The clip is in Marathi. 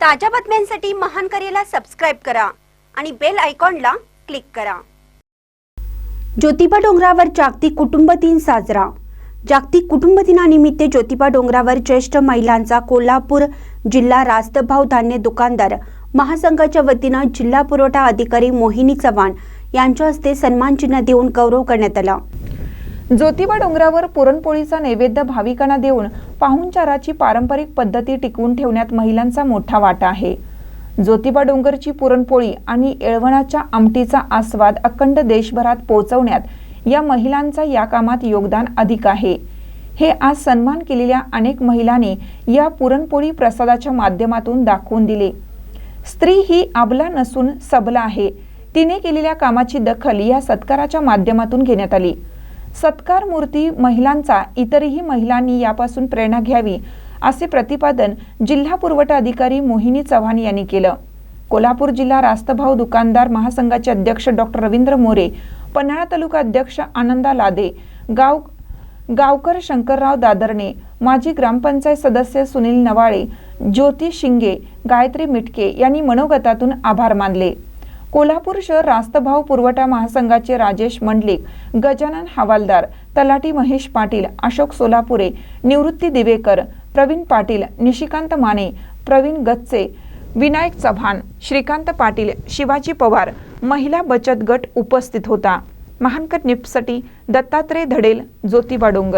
ताज्या बातम्यांसाठी महान करेला सबस्क्राईब करा आणि बेल आयकॉनला क्लिक करा. ज्योतिबा डोंगरावर जागतिक कुटुंब दिन साजरा. जागतिक कुटुंब दिनानिमित्त ज्योतिबा डोंगरावर ज्येष्ठ महिलांचा कोल्हापूर जिल्हा रास्तभाव धान्य दुकानदार महासंघाच्या वतीनं जिल्हा पुरवठा अधिकारी मोहिनी चव्हाण यांच्या हस्ते सन्मान चिन्ह देऊन गौरव करण्यात आला. ज्योतिबा डोंगरावर पुरणपोळीचा नैवेद्य भाविकांना देऊन पाहुणचाराची पारंपरिक पद्धती टिकवून ठेवण्यात महिलांचा मोठा वाटा आहे. ज्योतिबा डोंगरची पुरणपोळी आणि येळवणाच्या आमटीचा आस्वाद अखंड देशभरात पोहोचवण्यात या महिलांचा या कामात योगदान अधिक आहे. हे आज सन्मान केलेल्या अनेक महिलांनी या पुरणपोळी प्रसादाच्या माध्यमातून दाखवून दिले. स्त्री ही आबला नसून सबला आहे. तिने केलेल्या कामाची दखल या सत्काराच्या माध्यमातून घेण्यात आली. सत्कार मूर्ती महिलांचा इतरही महिलांनी यापासून प्रेरणा घ्यावी असे प्रतिपादन जिल्हा पुरवठा अधिकारी मोहिनी चव्हाण यांनी केलं. कोल्हापूर जिल्हा रास्तभाव दुकानदार महासंघाचे अध्यक्ष डॉक्टर रवींद्र मोरे पन्हाळा तालुका अध्यक्ष आनंदा लादे गाव गावकर शंकरराव दादरणे माजी ग्रामपंचायत सदस्य सुनील नवाळे ज्योती शिंगे गायत्री मिटके यांनी मनोगतातून आभार मानले. कोल्हापूर शहर रास्तभाव पुरवठा महासंघाचे राजेश मंडलिक गजानन हवालदार तलाटी महेश पाटील अशोक सोलापुरे निवृत्ती दिवेकर प्रवीण पाटील निशिकांत माने प्रवीण गच्चे विनायक चव्हाण श्रीकांत पाटील शिवाजी पवार महिला बचत गट उपस्थित होता. महानकट निपसाठी दत्तात्रय धडेल ज्योतिबा डोंगर.